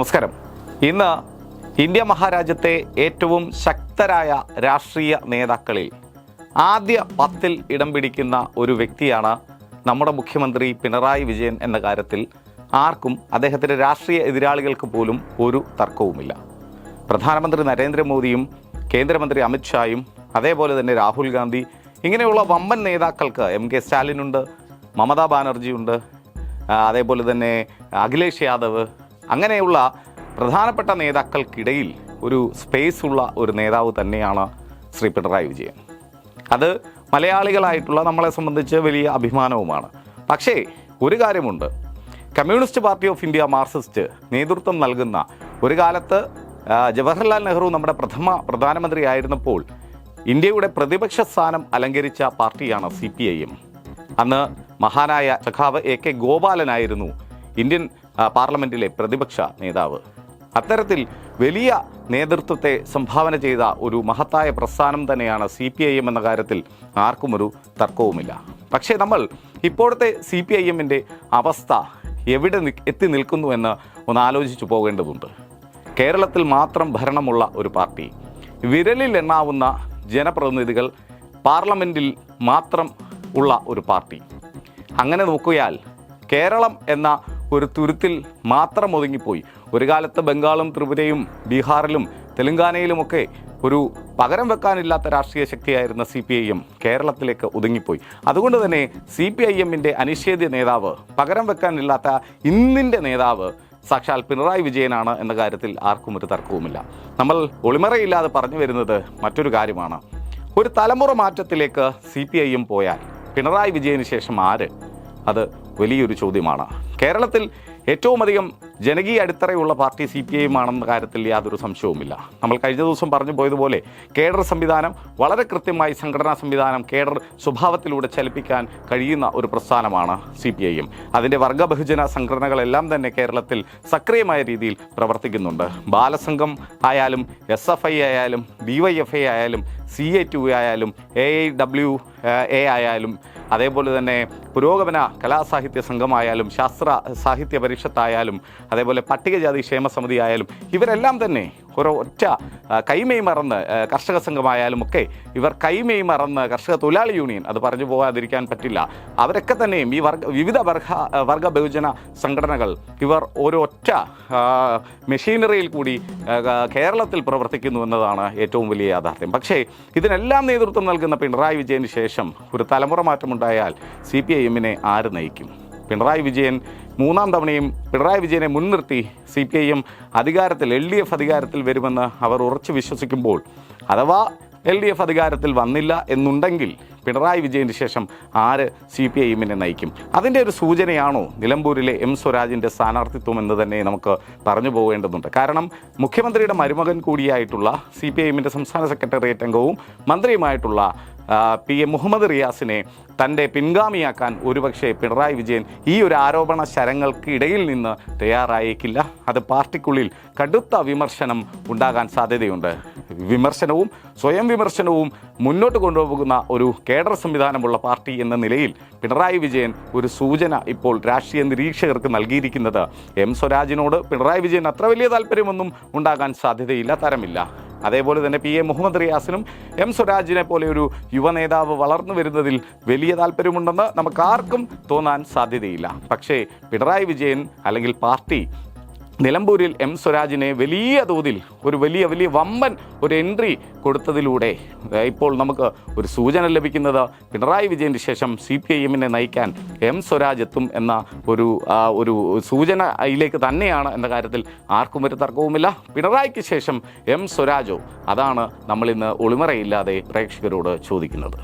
നമസ്കാരം. ഇന്ന് ഇന്ത്യ മഹാരാജ്യത്തെ ഏറ്റവും ശക്തരായ രാഷ്ട്രീയ നേതാക്കളിൽ ആദ്യ പത്തിൽ ഇടം പിടിക്കുന്ന ഒരു വ്യക്തിയാണ് നമ്മുടെ മുഖ്യമന്ത്രി പിണറായി വിജയൻ എന്ന കാര്യത്തിൽ ആർക്കും അദ്ദേഹത്തിന്റെ രാഷ്ട്രീയ എതിരാളികൾക്ക് പോലും ഒരു തർക്കവുമില്ല. പ്രധാനമന്ത്രി നരേന്ദ്രമോദിയും കേന്ദ്രമന്ത്രി അമിത്ഷായും അതേപോലെ തന്നെ രാഹുൽ ഗാന്ധി ഇങ്ങനെയുള്ള വമ്പൻ നേതാക്കൾക്ക് എം കെ സ്റ്റാലിനുണ്ട് മമതാ ബാനർജിയുണ്ട് അതേപോലെ തന്നെ അഖിലേഷ് യാദവ് അങ്ങനെയുള്ള പ്രധാനപ്പെട്ട നേതാക്കൾക്കിടയിൽ ഒരു സ്പേസ് ഉള്ള ഒരു നേതാവ് തന്നെയാണ് ശ്രീ പിണറായി വിജയൻ. അത് മലയാളികളായിട്ടുള്ള നമ്മളെ സംബന്ധിച്ച് വലിയ അഭിമാനവുമാണ്. പക്ഷേ ഒരു കാര്യമുണ്ട്. Communist Party of India Marxist നേതൃത്വം നൽകുന്ന ഒരു കാലത്ത് ജവഹർലാൽ നെഹ്റു നമ്മുടെ പ്രഥമ പ്രധാനമന്ത്രി ആയിരുന്നപ്പോൾ ഇന്ത്യയുടെ പ്രതിപക്ഷ സ്ഥാനം അലങ്കരിച്ച പാർട്ടിയാണ് സി പി ഐ എം. അന്ന് മഹാനായ സഖാവ് എ കെ ഗോപാലനായിരുന്നു ഇന്ത്യൻ ആ, പാർലമെന്റിലെ പ്രതിപക്ഷ നേതാവ്. അത്തരത്തിൽ വലിയ നേതൃത്വത്തെ സംഭാവന ചെയ്ത ഒരു മഹത്തായ പ്രസ്ഥാനം തന്നെയാണ് സി പി ഐ എം എന്ന കാര്യത്തിൽ ആർക്കും ഒരു തർക്കവുമില്ല. പക്ഷേ നമ്മൾ ഇപ്പോഴത്തെ സി പി ഐ എമ്മിന്റെ അവസ്ഥ എവിടെ എത്തി നിൽക്കുന്നു എന്ന് ഒന്ന് ആലോചിച്ചു പോകേണ്ടതുണ്ട്. കേരളത്തിൽ മാത്രം ഭരണമുള്ള ഒരു പാർട്ടി വിരലിൽ എണ്ണാവുന്ന ജനപ്രതിനിധികൾ പാർലമെന്റിൽ മാത്രം ഉള്ള ഒരു പാർട്ടി. അങ്ങനെ നോക്കിയാൽ കേരളം എന്ന ഒരു തുരുത്തിൽ മാത്രം ഒതുങ്ങിപ്പോയി. ഒരു കാലത്ത് ബംഗാളും ത്രിപുരയും ബീഹാറിലും തെലങ്കാനയിലുമൊക്കെ ഒരു പകരം വെക്കാനില്ലാത്ത രാഷ്ട്രീയ ശക്തിയായിരുന്ന സി പി ഐ എം കേരളത്തിലേക്ക് ഒതുങ്ങിപ്പോയി. അതുകൊണ്ട് തന്നെ സി പി ഐ എമ്മിന്റെ അനിഷേധ്യ നേതാവ് പകരം വെക്കാനില്ലാത്ത ഇന്നിന്റെ നേതാവ് സാക്ഷാൽ പിണറായി വിജയനാണ് എന്ന കാര്യത്തിൽ ആർക്കും ഒരു തർക്കവുമില്ല. നമ്മൾ ഒളിമറയില്ലാതെ പറഞ്ഞു വരുന്നത് മറ്റൊരു കാര്യമാണ്. ഒരു തലമുറ മാറ്റത്തിലേക്ക് സി പി ഐ എം പോയാൽ പിണറായി വിജയന് ശേഷം ആര്? അത് വലിയൊരു ചോദ്യമാണ്. കേരളത്തിൽ ഏറ്റവും അധികം ജനകീയ അടിത്തറയുള്ള പാർട്ടി സി പി ഐ ആണെന്ന കാര്യത്തിൽ യാതൊരു സംശയവുമില്ല. നമ്മൾ കഴിഞ്ഞ ദിവസം പറഞ്ഞു പോയതുപോലെ കേഡർ സംവിധാനം വളരെ കൃത്യമായി സംഘടനാ സംവിധാനം കേഡർ സ്വഭാവത്തിലൂടെ ചലിപ്പിക്കാൻ കഴിയുന്ന ഒരു പ്രസ്ഥാനമാണ് സി പി ഐ എം അതിന്റെ വർഗ ബഹുജന സംഘടനകളെല്ലാം തന്നെ കേരളത്തിൽ സക്രിയമായ രീതിയിൽ പ്രവർത്തിക്കുന്നുണ്ട്. ബാലസംഘം ആയാലും എസ് എഫ് ഐ ആയാലും ഡി വൈ എഫ് ഐ ആയാലും സി എ ടു ആയാലും എ ഐ ഡബ്ല്യു എ ആയാലും അതേപോലെ തന്നെ പുരോഗമന കലാസാഹിത്യ സംഘമായാലും ശാസ്ത്ര സാഹിത്യ പരിഷത്തായാലും അതേപോലെ പട്ടികജാതി ക്ഷേമ സമിതി ആയാലും ഇവരെല്ലാം തന്നെ ഓരോ ഒറ്റ കൈമെയ് മറന്ന് കർഷക സംഘമായാലും ഒക്കെ ഇവർ കൈമേയ് മറന്ന് കർഷക തൊഴിലാളി യൂണിയൻ അത് പറഞ്ഞു പോകാതിരിക്കാൻ പറ്റില്ല. അവരൊക്കെ തന്നെയും ഈ വർഗ വിവിധ വർഗ വർഗ ബഹുജന സംഘടനകൾ ഇവർ ഓരോ ഒറ്റ മെഷീനറിയിൽ കൂടി കേരളത്തിൽ പ്രവർത്തിക്കുന്നു എന്നതാണ് ഏറ്റവും വലിയ യാഥാർത്ഥ്യം. പക്ഷേ ഇതിനെല്ലാം നേതൃത്വം നൽകുന്ന പിണറായി വിജയന് ശേഷം ഒരു തലമുറ മാറ്റമുണ്ടായാൽ സി പി ഐ എമ്മിനെ ആര് നയിക്കും? പിണറായി വിജയൻ മൂന്നാം തവണയും പിണറായി വിജയനെ മുൻനിർത്തി സി പി ഐ എം അധികാരത്തിൽ എൽ ഡി എഫ് അധികാരത്തിൽ വരുമെന്ന് അവർ ഉറച്ചു വിശ്വസിക്കുമ്പോൾ അഥവാ എൽ ഡി എഫ് അധികാരത്തിൽ വന്നില്ല എന്നുണ്ടെങ്കിൽ പിണറായി വിജയന് ശേഷം ആര് സി പി ഐ എമ്മിനെ നയിക്കും? അതിന്റെ ഒരു സൂചനയാണോ നിലമ്പൂരിലെ എം സ്വരാജിന്റെ സ്ഥാനാർത്ഥിത്വം എന്ന് തന്നെ നമുക്ക് പറഞ്ഞു പോകേണ്ടതുണ്ട്. കാരണം മുഖ്യമന്ത്രിയുടെ മരുമകൻ കൂടിയായിട്ടുള്ള സി പി ഐ എമ്മിന്റെ സംസ്ഥാന സെക്രട്ടേറിയറ്റ് അംഗവും മന്ത്രിയുമായിട്ടുള്ള പി എം മുഹമ്മദ് റിയാസിനെ തന്റെ പിൻഗാമിയാക്കാൻ ഒരുപക്ഷെ പിണറായി വിജയൻ ഈ ഒരു ആരോപണ ശരങ്ങൾക്കിടയിൽ നിന്ന് തയ്യാറായേക്കില്ല. അത് പാർട്ടിക്കുള്ളിൽ കടുത്ത വിമർശനം ഉണ്ടാകാൻ സാധ്യതയുണ്ട്. വിമർശനവും സ്വയം വിമർശനവും മുന്നോട്ട് കൊണ്ടുപോകുന്ന ഒരു കേഡർ സംവിധാനമുള്ള പാർട്ടി എന്ന നിലയിൽ പിണറായി വിജയൻ ഒരു സൂചന ഇപ്പോൾ രാഷ്ട്രീയ നിരീക്ഷകർക്ക് നൽകിയിരിക്കുന്നത്. എം സ്വരാജിനോട് പിണറായി വിജയൻ അത്ര വലിയ താല്പര്യമൊന്നും ഉണ്ടാകാൻ സാധ്യതയില്ല തരമില്ല. അതേപോലെ തന്നെ പി എ മുഹമ്മദ് റിയാസിനും എം സ്വരാജിനെ പോലെ ഒരു യുവ നേതാവ് വളർന്നു വരുന്നതിൽ വലിയ താല്പര്യമുണ്ടെന്ന് നമുക്കാർക്കും തോന്നാൻ സാധ്യതയില്ല. പക്ഷേ പിണറായി വിജയൻ അല്ലെങ്കിൽ പാർട്ടി നിലമ്പൂരിൽ എം സ്വരാജിനെ വലിയ തോതിൽ ഒരു വലിയ വലിയ വമ്പൻ ഒരു എൻട്രി കൊടുത്തതിലൂടെ ഇപ്പോൾ നമുക്ക് ഒരു സൂചന ലഭിക്കുന്നത് പിണറായി വിജയന് ശേഷം സി പി ഐ എമ്മിനെ നയിക്കാൻ എം സ്വരാജ് എത്തും എന്ന ഒരു ഒരു സൂചന അതിലേക്ക് തന്നെയാണ് എന്ന കാര്യത്തിൽ ആർക്കും ഒരു തർക്കവുമില്ല. പിണറായിക്ക് ശേഷം എം സ്വരാജോ അതാണ് നമ്മളിന്ന് ഒളിമറയില്ലാതെ പ്രേക്ഷകരോട് ചോദിക്കുന്നത്.